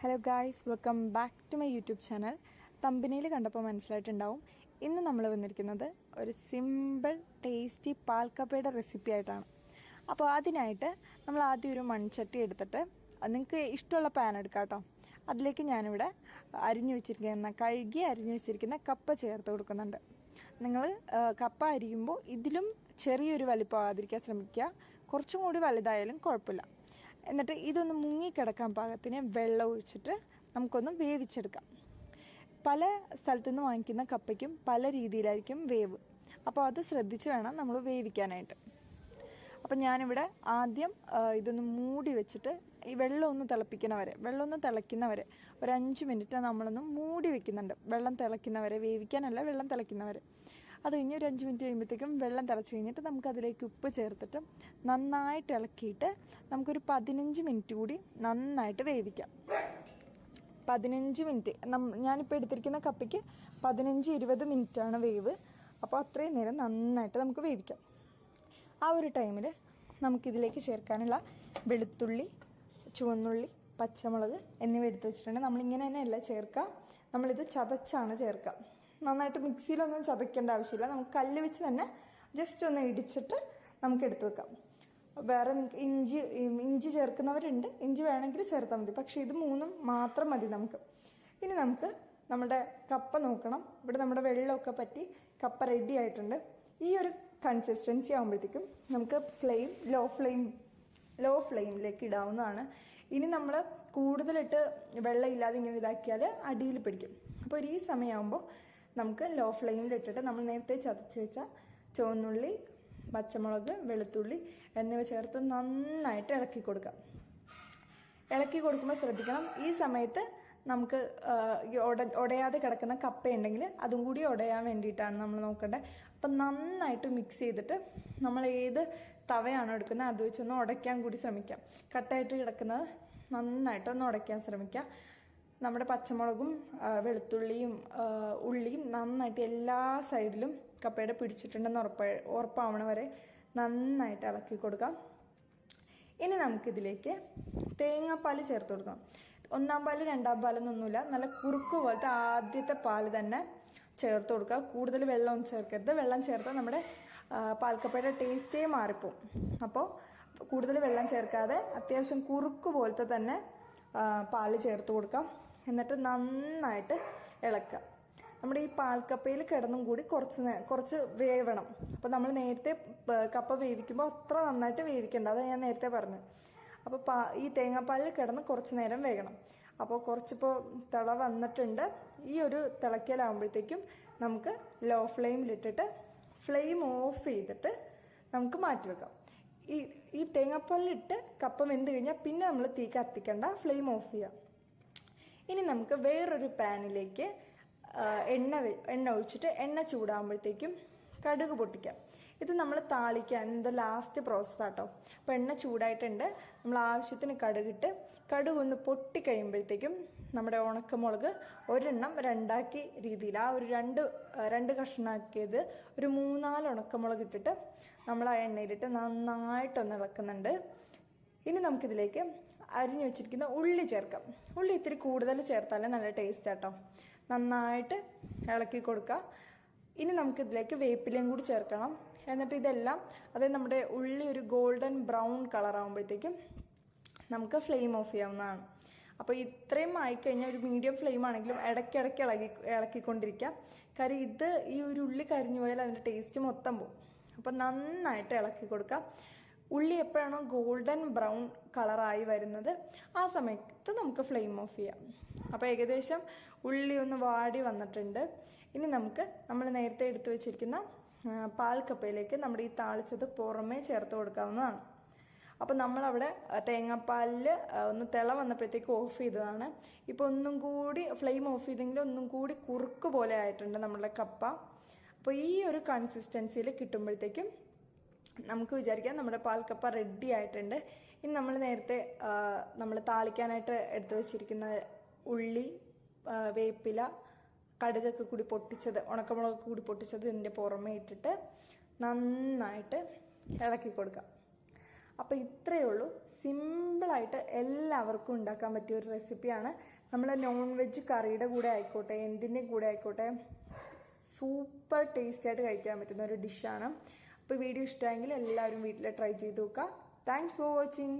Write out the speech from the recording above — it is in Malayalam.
Hello guys welcome back to my YouTube channel തമ്പനിയിൽ കണ്ടപ്പോൾ മനസ്സിലായിട്ടുണ്ടാവും. ഇന്ന് നമ്മൾ വന്നിരിക്കുന്നത് ഒരു സിമ്പിൾ ടേസ്റ്റി പാൽക്കപ്പയുടെ റെസിപ്പി ആയിട്ടാണ്. അപ്പോൾ അതിനായിട്ട് നമ്മൾ ആദ്യം ഒരു മൺചട്ടി എടുത്തിട്ട് നിങ്ങൾക്ക് ഇഷ്ടമുള്ള പാൻ എടുക്കാം കേട്ടോ. അതിലേക്ക് ഞാനിവിടെ അരിഞ്ഞു വെച്ചിരിക്കുന്ന കഴുകി അരിഞ്ഞു വെച്ചിരിക്കുന്ന കപ്പ ചേർത്ത് കൊടുക്കുന്നുണ്ട്. നിങ്ങൾ കപ്പ അരിയുമ്പോൾ ഇതിലും ചെറിയൊരു വലിപ്പമാകാതിരിക്കാൻ ശ്രമിക്കുക. കുറച്ചും കൂടി വലുതായാലും കുഴപ്പമില്ല. എന്നിട്ട് ഇതൊന്ന് മുങ്ങിക്കിടക്കാൻ പാകത്തിന് വെള്ളം ഒഴിച്ചിട്ട് നമുക്കൊന്ന് വേവിച്ചെടുക്കാം. പല സ്ഥലത്തു നിന്ന് വാങ്ങിക്കുന്ന കപ്പയ്ക്കും പല രീതിയിലായിരിക്കും വേവ്. അപ്പോൾ അത് ശ്രദ്ധിച്ച് വേണം നമ്മൾ വേവിക്കാനായിട്ട്. അപ്പം ഞാനിവിടെ ആദ്യം ഇതൊന്ന് മൂടി വെച്ചിട്ട് ഈ വെള്ളം ഒന്ന് തിളപ്പിക്കുന്നവരെ വെള്ളം ഒന്ന് തിളയ്ക്കുന്നവരെ ഒരു അഞ്ച് മിനിറ്റ് നമ്മളൊന്ന് മൂടി വെക്കുന്നുണ്ട്. വെള്ളം തിളയ്ക്കുന്നവരെ വേവിക്കാനല്ല വെള്ളം തിളയ്ക്കുന്നവരെ. അത് കഴിഞ്ഞ് ഒരു അഞ്ച് മിനിറ്റ് കഴിയുമ്പോഴത്തേക്കും വെള്ളം തിളച്ച് കഴിഞ്ഞിട്ട് നമുക്കതിലേക്ക് ഉപ്പ് ചേർത്തിട്ട് നന്നായിട്ട് ഇളക്കിയിട്ട് നമുക്കൊരു പതിനഞ്ച് മിനിറ്റ് കൂടി നന്നായിട്ട് വേവിക്കാം. പതിനഞ്ച് മിനിറ്റ്. ഞാനിപ്പോൾ എടുത്തിരിക്കുന്ന കപ്പയ്ക്ക് പതിനഞ്ച് ഇരുപത് മിനിറ്റാണ് വേവ്. അപ്പോൾ അത്രയും നേരം നന്നായിട്ട് നമുക്ക് വേവിക്കാം. ആ ഒരു ടൈമിൽ നമുക്കിതിലേക്ക് ചേർക്കാനുള്ള വെളുത്തുള്ളി ചുവന്നുള്ളി പച്ചമുളക് എന്നിവ എടുത്ത് വെച്ചിട്ടുണ്ട്. നമ്മളിങ്ങനെ തന്നെയല്ല ചേർക്കുക നമ്മളിത് ചതച്ചാണ് ചേർക്കുക നന്നായിട്ട് മിക്സിയിലൊന്നും ചതയ്ക്കേണ്ട ആവശ്യമില്ല. നമുക്ക് കല്ല് വെച്ച് തന്നെ ജസ്റ്റ് ഒന്ന് ഇടിച്ചിട്ട് നമുക്ക് എടുത്ത് വെക്കാം. വേറെ ഇഞ്ചി ഇഞ്ചി ചേർക്കുന്നവരുണ്ട്. ഇഞ്ചി വേണമെങ്കിൽ ചേർത്താൽ മതി. പക്ഷേ ഇത് മൂന്നും മാത്രം മതി നമുക്ക്. ഇനി നമുക്ക് നമ്മുടെ കപ്പ നോക്കണം. ഇവിടെ നമ്മുടെ വെള്ളമൊക്കെ പറ്റി കപ്പ റെഡി ആയിട്ടുണ്ട്. ഈ ഒരു കൺസിസ്റ്റൻസി ആകുമ്പോഴത്തേക്കും നമുക്ക് ഫ്ലെയിം ലോ ഫ്ലെയിം ലോ ഫ്ലെയിമിലേക്ക് ഇടാവുന്നതാണ്. ഇനി നമ്മൾ കൂടുതലിട്ട് വെള്ളം ഇല്ലാതെ ഇങ്ങനെ ഇതാക്കിയാൽ അടിയിൽ പിടിക്കും. അപ്പോൾ ഈ സമയമാകുമ്പോൾ നമുക്ക് ലോ ഫ്ലെയിമിലിട്ടിട്ട് നമ്മൾ നേരത്തെ ചതച്ച് വെച്ച ചുവന്നുള്ളി പച്ചമുളക് വെളുത്തുള്ളി എന്നിവ ചേർത്ത് നന്നായിട്ട് ഇളക്കി കൊടുക്കാം. ഇളക്കി കൊടുക്കുമ്പോൾ ശ്രദ്ധിക്കണം. ഈ സമയത്ത് നമുക്ക് ഉട ഉടയാതെ കിടക്കുന്ന കപ്പയുണ്ടെങ്കിൽ അതും കൂടി ഉടയാൻ വേണ്ടിയിട്ടാണ് നമ്മൾ നോക്കേണ്ടത്. അപ്പം നന്നായിട്ട് മിക്സ് ചെയ്തിട്ട് നമ്മൾ ഏത് തവയാണോ എടുക്കുന്നത് അത് വെച്ചൊന്ന് ഉടയ്ക്കാൻ കൂടി ശ്രമിക്കാം. കട്ടായിട്ട് കിടക്കുന്നത് നന്നായിട്ട് ഒന്ന് ഉടയ്ക്കാൻ ശ്രമിക്കാം. നമ്മുടെ പച്ചമുളകും വെളുത്തുള്ളിയും ഉള്ളിയും നന്നായിട്ട് എല്ലാ സൈഡിലും കപ്പയുടെ പിടിച്ചിട്ടുണ്ടെന്ന് ഉറപ്പ ഉറപ്പാവണ വരെ നന്നായിട്ട് ഇളക്കി കൊടുക്കാം. ഇനി നമുക്കിതിലേക്ക് തേങ്ങാപ്പാൽ ചേർത്ത് കൊടുക്കാം ഒന്നാം പാൽ രണ്ടാം പാലെന്നൊന്നുമില്ല നല്ല കുറുക്ക് പോലത്തെ ആദ്യത്തെ പാൽ തന്നെ ചേർത്ത് കൊടുക്കുക. കൂടുതൽ വെള്ളമൊന്നും ചേർക്കരുത്. വെള്ളം ചേർത്താൽ നമ്മുടെ പാൽക്കപ്പയുടെ ടേസ്റ്റേ മാറിപ്പോവും. അപ്പോൾ കൂടുതൽ വെള്ളം ചേർക്കാതെ അത്യാവശ്യം കുറുക്ക് പോലത്തെ തന്നെ പാൽ ചേർത്ത് കൊടുക്കാം. എന്നിട്ട് നന്നായിട്ട് ഇളക്കുക. നമ്മുടെ ഈ പാൽക്കപ്പയിൽ കിടന്നും കൂടി കുറച്ച് കുറച്ച് വേവണം. അപ്പോൾ നമ്മൾ നേരത്തെ കപ്പ വേവിക്കുമ്പോൾ അത്ര നന്നായിട്ട് വേവിക്കേണ്ട. അതാണ് ഞാൻ നേരത്തെ പറഞ്ഞു അപ്പോൾ പാ ഈ തേങ്ങാപ്പാലിൽ കിടന്ന് കുറച്ച് നേരം വേകണം. അപ്പോൾ കുറച്ചിപ്പോൾ തിള വന്നിട്ടുണ്ട്. ഈ ഒരു തിളക്കലാകുമ്പോഴത്തേക്കും നമുക്ക് ലോ ഫ്ലെയിമിലിട്ടിട്ട് ഫ്ലെയിം ഓഫ് ചെയ്തിട്ട് നമുക്ക് മാറ്റി വെക്കാം. ഈ ഈ തേങ്ങാപ്പാലിലിട്ട് കപ്പ വെന്ത് കഴിഞ്ഞാൽ പിന്നെ നമ്മൾ തീ കത്തിക്കണ്ട ഫ്ലെയിം ഓഫ് ചെയ്യാം. ഇനി നമുക്ക് വേറൊരു പാനിലേക്ക് എണ്ണ എണ്ണ ഒഴിച്ചിട്ട് എണ്ണ ചൂടാകുമ്പോഴത്തേക്കും കടുക് പൊട്ടിക്കാം. ഇത് നമ്മൾ താളിക്കാൻ ഇത് ലാസ്റ്റ് പ്രോസസ് ആട്ടോ. അപ്പോൾ എണ്ണ ചൂടായിട്ടുണ്ട്. നമ്മൾ ആവശ്യത്തിന് കടുകിട്ട് കടുക് ഒന്ന് പൊട്ടിക്കഴിയുമ്പോഴത്തേക്കും നമ്മുടെ ഉണക്കമുളക് ഒരെണ്ണം രണ്ടാക്കി രീതിയിൽ ആ ഒരു രണ്ട് രണ്ട് കഷ്ണമാക്കിയത് ഒരു മൂന്നാൽ ഉണക്കമുളക് ഇട്ടിട്ട് നമ്മൾ ആ എണ്ണയിലിട്ട് നന്നായിട്ടൊന്ന് ഇളക്കുന്നുണ്ട്. ഇനി നമുക്കിതിലേക്ക് അരിഞ്ഞു വെച്ചിരിക്കുന്ന ഉള്ളി ചേർക്കാം. ഉള്ളി ഇത്തിരി കൂടുതൽ ചേർത്താലേ നല്ല ടേസ്റ്റ് ആട്ടോ. നന്നായിട്ട് ഇളക്കി കൊടുക്കുക ഇനി നമുക്കിതിലേക്ക് വേപ്പിലയും കൂടി ചേർക്കണം. എന്നിട്ട് ഇതെല്ലാം അതായത് നമ്മുടെ ഉള്ളി ഒരു ഗോൾഡൻ ബ്രൗൺ കളർ ആകുമ്പോഴത്തേക്കും നമുക്ക് ഫ്ലെയിം ഓഫ് ചെയ്യാവുന്നതാണ്. അപ്പോൾ ഇത്രയും ആയിക്കഴിഞ്ഞാൽ ഒരു മീഡിയം ഫ്ലെയിം ആണെങ്കിലും ഇടയ്ക്കിടയ്ക്ക് ഇളകി ഇളക്കിക്കൊണ്ടിരിക്കുക കാര്യം ഇത് ഈ ഒരു ഉള്ളി കരിഞ്ഞു പോയാൽ അതിന്റെ ടേസ്റ്റ് മൊത്തം പോകും അപ്പോൾ നന്നായിട്ട് ഇളക്കി കൊടുക്കുക ഉള്ളി എപ്പോഴാണോ ഗോൾഡൻ ബ്രൗൺ കളറായി വരുന്നത് ആ സമയത്ത് നമുക്ക് ഫ്ലെയിം ഓഫ് ചെയ്യാം. അപ്പോൾ ഏകദേശം ഉള്ളി ഒന്ന് വാടി വന്നിട്ടുണ്ട്. ഇനി നമുക്ക് നമ്മൾ നേരത്തെ എടുത്തു വെച്ചിരിക്കുന്ന പാൽ കപ്പയിലേക്ക് നമ്മുടെ ഈ താളിച്ചത് പുറമേ ചേർത്ത് കൊടുക്കാവുന്നതാണ്. അപ്പോൾ നമ്മളവിടെ തേങ്ങാപ്പാലിൽ ഒന്ന് തിള വന്നപ്പോഴത്തേക്ക് ഓഫ് ചെയ്തതാണ്. ഇപ്പോൾ ഒന്നും കൂടി ഫ്ലെയിം ഓഫ് ചെയ്തെങ്കിൽ ഒന്നും കൂടി കുറുക്ക് പോലെ ആയിട്ടുണ്ട് നമ്മളുടെ കപ്പ. അപ്പോൾ ഈ ഒരു കൺസിസ്റ്റൻസിയിൽ കിട്ടുമ്പോഴത്തേക്കും നമുക്ക് വിചാരിക്കാം നമ്മുടെ പാൽക്കപ്പ റെഡി ആയിട്ടുണ്ട്. ഇനി നമ്മൾ നേരത്തെ നമ്മൾ താളിക്കാനായിട്ട് എടുത്തു വെച്ചിരിക്കുന്ന ഉള്ളി വേപ്പില കടുകൊക്കെ കൂടി പൊട്ടിച്ചത് ഉണക്കമുളകൊക്കെ കൂടി പൊട്ടിച്ചത് ഇതിന്റെ പുറമേ ഇട്ടിട്ട് നന്നായിട്ട് ഇളക്കി കൊടുക്കാം. അപ്പോൾ ഇത്രയേ ഉള്ളൂ. സിമ്പിളായിട്ട് എല്ലാവർക്കും ഉണ്ടാക്കാൻ പറ്റിയ ഒരു റെസിപ്പിയാണ് നമ്മൾ നോൺ വെജ് കറിയുടെ കൂടെ ആയിക്കോട്ടെ എന്തിന്റെ കൂടെ ആയിക്കോട്ടെ സൂപ്പർ ടേസ്റ്റ് ആയിട്ട് കഴിക്കാൻ പറ്റുന്ന ഒരു ഡിഷാണ് അപ്പോൾ വീഡിയോ ഇഷ്ടമായെങ്കിൽ എല്ലാവരും വീട്ടിൽ ട്രൈ ചെയ്ത് നോക്കുക താങ്ക്സ് ഫോർ വാച്ചിങ്